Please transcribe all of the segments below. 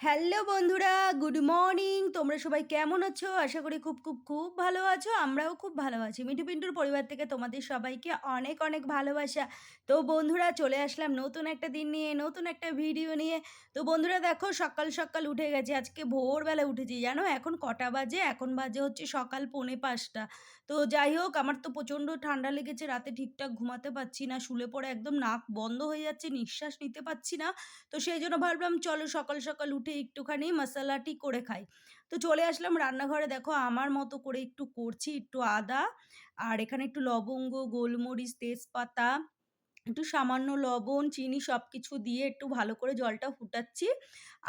Hello বন্ধুরা, good morning. তোমরা সবাই কেমন আছো? আশা করি খুব খুব খুব ভালো আছো। আমরাও খুব ভালো আছি। মিঠু পিন্টুর পরিবার থেকে তোমাদের সবাইকে অনেক অনেক ভালোবাসা। তো বন্ধুরা, চলে আসলাম নতুন একটা দিন নিয়ে, নতুন একটা ভিডিও নিয়ে। তো বন্ধুরা, দেখো সকাল সকাল উঠে গেছে। আজকে ভোরবেলা উঠেছি, জানো? এখন কটা বাজে? এখন বাজে হচ্ছে সকাল পৌনে পাঁচটা। তো যাই হোক, আমার তো প্রচণ্ড ঠান্ডা লেগেছে। রাতে ঠিকঠাক ঘুমাতে পারছি না। শুলে পড়ে একদম নাক বন্ধ হয়ে যাচ্ছে, নিঃশ্বাস নিতে পারছি না। তো সেই জন্য ভাবলাম, চলো সকাল সকাল উঠে একটুখানি মশলাটি করে খাই। তো চলে আসলাম রান্নাঘরে। দেখো আমার মতো করে একটু করছি, একটু আদা আর এখানে একটু লবঙ্গ, গোলমরিচ, তেজপাতা, একটু সামান্য লবণ, চিনি সব কিছু দিয়ে একটু ভালো করে জলটা ফুটাচ্ছি।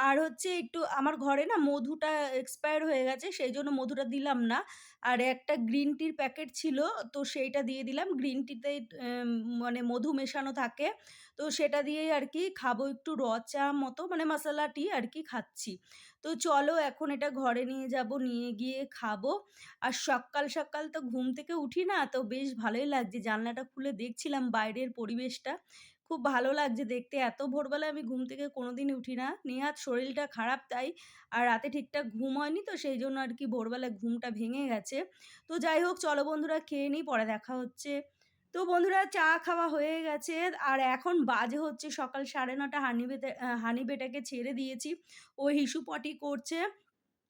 আর হচ্ছে একটু আমার ঘরে না মধুটা এক্সপায়ার হয়ে গেছে সেই জন্য মধুটা দিলাম না। আর একটা গ্রিন টির প্যাকেট ছিল, তো সেইটা দিয়ে দিলাম। গ্রিন টিতে মানে মধু মেশানো থাকে, তো সেটা দিয়েই আর কি খাব একটু রচা মতো মানে মশলাটি আর কি খাচ্ছি। তো চলো এখন এটা ঘরে নিয়ে যাব, নিয়ে গিয়ে খাব। আর সকাল সকাল তো ঘুম থেকে উঠি না, তো বেশ ভালোই লাগছে। জানলাটা খুলে দেখছিলাম বাইরের পরিবেশটা। খুব ভালো লাগছে দেখতে। এত ভোরবেলা আমি ঘুম থেকে কোনো দিনই উঠি না। নেহাত শরীরটা খারাপ তাই, আর রাতে ঠিকঠাক ঘুম হয়নি তো সেই জন্য আর কি ভোরবেলায় ঘুমটা ভেঙে গেছে। তো যাই হোক, চলো বন্ধুরা খেয়ে নিই, পরে দেখা হচ্ছে। তো বন্ধুরা চা খাওয়া হয়ে গেছে, আর এখন বাজে হচ্ছে সকাল সাড়ে নটা। হানি বেটে হানি বেটাকে ছেড়ে দিয়েছি। ও হিসু পটি করছে।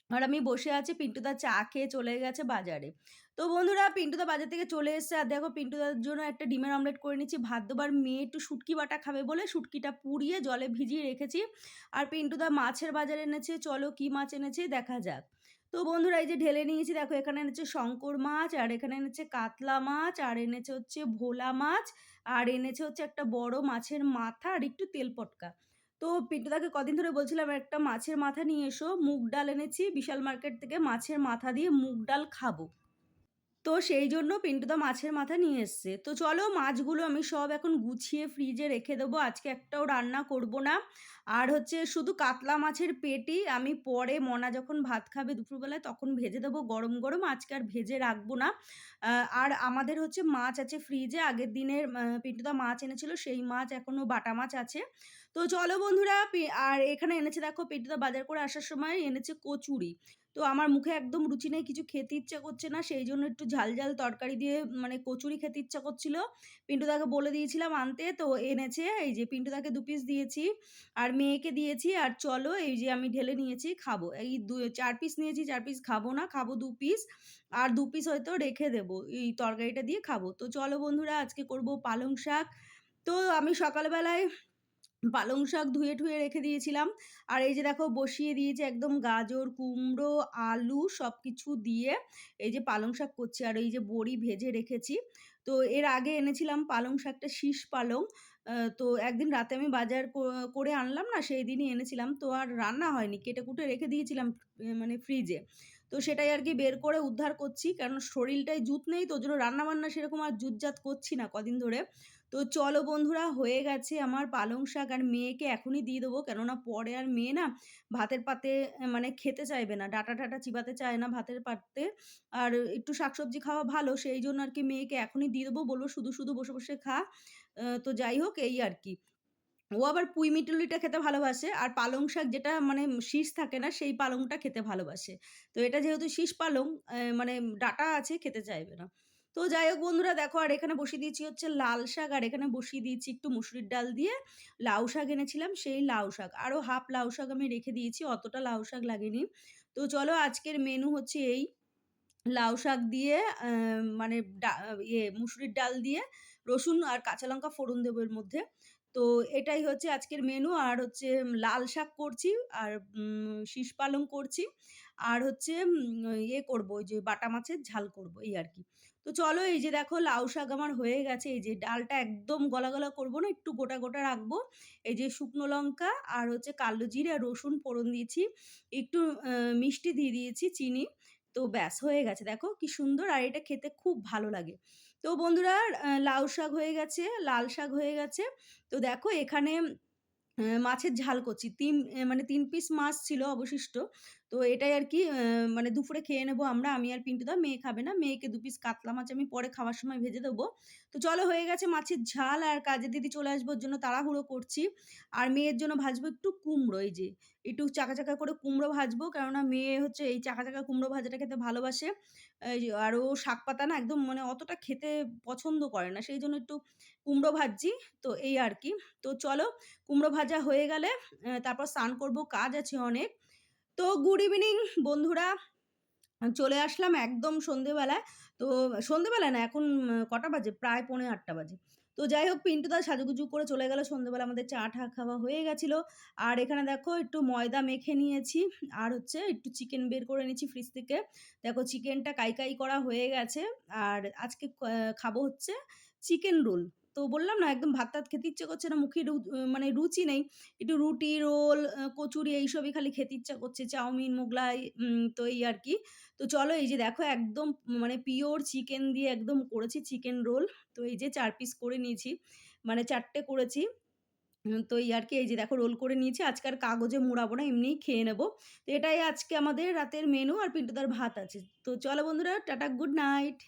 আর আমি বসে আছি পিন্টুদা চা খেয়ে চলে গেছে বাজারে। তো বন্ধুরা পিন্টুদা বাজার থেকে চলে এসছে। আর দেখো পিন্টুদার জন্য একটা ডিমের অমলেট করে নিচ্ছি। ভাত দেবার মেয়ে একটু শুটকি বাটা খাবে বলে শুটকিটা পুড়িয়ে জলে ভিজিয়ে রেখেছি। আর পিন্টুদা মাছের বাজারে এনেছে। চলো কি মাছ এনেছে দেখা যাক। তো বন্ধুরা, এই যে ঢেলে নিয়েছি। দেখো, এখানে এনেছে শঙ্কর মাছ, আর এখানে এনেছে কাতলা মাছ, আর এনেছে হচ্ছে ভোলা মাছ, আর এনেছে হচ্ছে একটা বড় মাছের মাথা, আর একটু তেল পটকা। তো পিন্টুদাকে কদিন ধরে বলছিলাম, একটা মাছের মাথা নিয়ে এসো, মুগ ডাল এনেছি, বিশাল মার্কেট থেকে মাছের মাথা দিয়ে মুগ ডাল খাব। তো সেই জন্য পিন্টুদা মাছের মাথা নিয়ে এসছে। তো চলো মাছগুলো আমি সব এখন গুছিয়ে ফ্রিজে রেখে দেবো, আজকে একটাও রান্না করব না। আর হচ্ছে শুধু কাতলা মাছের পেটি, আমি পরে মনা যখন ভাত খাবে দুপুরবেলায় তখন ভেজে দেবো, গরম গরম আজকে আর ভেজে রাখব না। আর আমাদের হচ্ছে মাছ আছে ফ্রিজে, আগের দিনের পিন্টুদা মাছ এনেছিল, সেই মাছ এখনও বাটা মাছ আছে। তো চলো বন্ধুরা আর এখানে এনেছে দেখো পিন্টুদা বাজার করে আসার সময় এনেছে কচুরি। তো আমার মুখে একদম রুচি নেই, কিছু খেতে ইচ্ছা করছে না, সেই জন্য একটু ঝাল ঝাল তরকারি দিয়ে মানে কচুরি খেতে ইচ্ছা করছিল। পিন্টুদাকে বলে দিয়েছিলাম আনতে, তো এনেছে, এই যে পিন্টুদাকে দু পিস দিয়েছি, আর মেয়েকে দিয়েছি, আর চলো এই যে আমি ঢেলে নিয়েছি, খাব। এই দু, চার পিস নিয়েছি, চার পিস খাব না, খাব দু পিস আর দু পিস হয়তো রেখে দেবো, এই তরকারিটা দিয়ে খাব। তো চলো বন্ধুরা, আজকে করব পালং শাক। তো আমি সকালবেলায় পালং শাক ধুয়ে ঠুয়ে রেখে দিয়েছিলাম। আর এই যে দেখো, বসিয়ে দিয়েছি একদম গাজর, কুমড়ো, আলু সব কিছু দিয়ে এই যে পালং শাক করছি। আর এই যে বড়ি ভেজে রেখেছি। তো এর আগে এনেছিলাম পালং শাকটা শীষ পালং। তো একদিন রাতে আমি বাজার করে আনলাম না, সেই দিনই এনেছিলাম। তো আর রান্না হয়নি কেটে কুটে রেখে দিয়েছিলাম মানে ফ্রিজে। তো সেটাই আর কি বের করে উদ্ধার করছি। কারণ শরীরটাই জুত নেই, তো জন্য রান্নাবান্না সেরকম আর জুতজাত করছি না কদিন ধরে। তো চলো বন্ধুরা, হয়ে গেছে আমার পালং শাক আর মেয়েকে এখনই দিয়ে দেবো। কেননা পরে আর মেয়ে না ভাতের পাতে মানে খেতে চাইবে না। ডাটা টাটা চিবাতে চায় না ভাতের পাতে। আর একটু শাকসবজি খাওয়া ভালো, সেই জন্য আর কি মেয়েকে এখনই দিয়ে দেবো। বলব শুধু শুধু বসে বসে খা। তো যাই হোক, এই আর কি। ও আবার পুঁই মিটুলিটা খেতে ভালোবাসে। আর পালং শাক যেটা মানে শীষ থাকে না, সেই পালংটা খেতে ভালোবাসে। তো এটা যেহেতু শীষ পালং মানে ডাটা আছে, খেতে চাইবে না। তো যাই হোক বন্ধুরা দেখো, আর এখানে বসিয়ে দিয়েছি হচ্ছে লাল শাক, আর এখানে বসিয়ে দিয়েছি একটু মুসুরির ডাল দিয়ে লাউ শাক এনেছিলাম, সেই লাউ শাক। আরও হাফ লাউ শাক আমি রেখে দিয়েছি, অতটা লাউ শাক লাগেনি। তো চলো আজকের মেনু হচ্ছে এই লাউ শাক দিয়ে মানে ডা ইয়ে মুসুরির ডাল দিয়ে, রসুন আর কাঁচা লঙ্কা ফোড়ন দেবো এর মধ্যে। তো এটাই হচ্ছে আজকের মেনু আর হচ্ছে লাল শাক করছি, আর শীষ পালং করছি, আর হচ্ছে ইয়ে করব, ওই যে বাটা মাছের ঝাল করব, এই আর কি। তো চলো, এই যে দেখো, লাউ শাক আমার হয়ে গেছে, এই যে ডালটা একদম গলা গলা করব না, একটু গোটা গোটা রাখব, এই যে শুকনো লঙ্কা, আর হচ্ছে কালো জিরে আর রসুন ফোড়ন দিয়েছি, একটু মিষ্টি দিয়ে দিয়েছি, চিনি তো ব্যাস হয়ে গেছে। দেখো কি সুন্দর আর এটা খেতে খুব ভালো লাগে। তো বন্ধুরা লাউ শাক হয়ে গেছে, লাল শাক হয়ে গেছে। তো দেখো এখানে মাছের ঝাল করছি। তিন মানে তিন পিস মাছ ছিল অবশিষ্ট। তো এটাই আর কি মানে দুপুরে খেয়ে নেব আমরা, আমি আর পিন্টুদা। মেয়ে খাবে না। মেয়েকে দু পিস কাতলা মাছ আমি পরে খাওয়ার সময় ভেজে দেবো। তো চলো হয়ে গেছে মাছের ঝাল আর কাজের দিদি চলে আসবে ওর জন্য তাড়াহুড়ো করছি। আর মেয়ের জন্য ভাজবো একটু কুমড়ো এই যে। একটু চাকা, চাকা করে কুমড়ো ভাজবো। কেননা মেয়ে হচ্ছে এই চাকা, চাকা কুমড়ো ভাজাটা খেতে ভালোবাসে। আর ও শাক পাতা না একদম মানে অতটা খেতে পছন্দ করে না। সেই জন্য একটু কুমড়ো ভাজছি। তো এই আর কি তো চলো কুমড়ো ভাজা হয়ে গেলে তারপর স্নান করব, কাজ আছে অনেক। তো গুড ইভিনিং বন্ধুরা। চলে আসলাম একদম সন্ধেবেলায় তো সন্ধ্যেবেলা না এখন কটা বাজে? প্রায় পৌনে আটটা বাজে। তো যাই হোক পিন্টুদা সাজুগুজু করে চলে গেল। সন্ধেবেলা আমাদের চা ঠা খাওয়া হয়ে গেছিল। আর এখানে দেখো একটু ময়দা মেখে নিয়েছি। আর হচ্ছে একটু চিকেন বের করে নিয়েছি ফ্রিজ থেকে। দেখো চিকেনটা কাই, কাই করা হয়ে গেছে। আর আজকে খাব হচ্ছে চিকেন রোল। তো বললাম না একদম ভাত-টাত খেতে ইচ্ছে করছে না। মুখে মানে রুচি নেই। একটু রুটি, রোল, কচুরি এইসবই খালি খেতে ইচ্ছা করছে। চাউমিন, মোগলাই তো এই আর কি তো চলো এই যে দেখো একদম মানে পিওর চিকেন দিয়ে একদম করেছি চিকেন রোল। তো এই যে চার পিস করে নিয়েছি। মানে চারটে করেছি। তো এই আর কি এই যে দেখো রোল করে নিয়েছি। আজকে আর কাগজে মুড়াবো না, এমনিই খেয়ে নেব। তো এটাই আজকে আমাদের রাতের মেনু আর পিন্টুদার ভাত আছে। তো চলো বন্ধুরা টাটা গুড নাইট।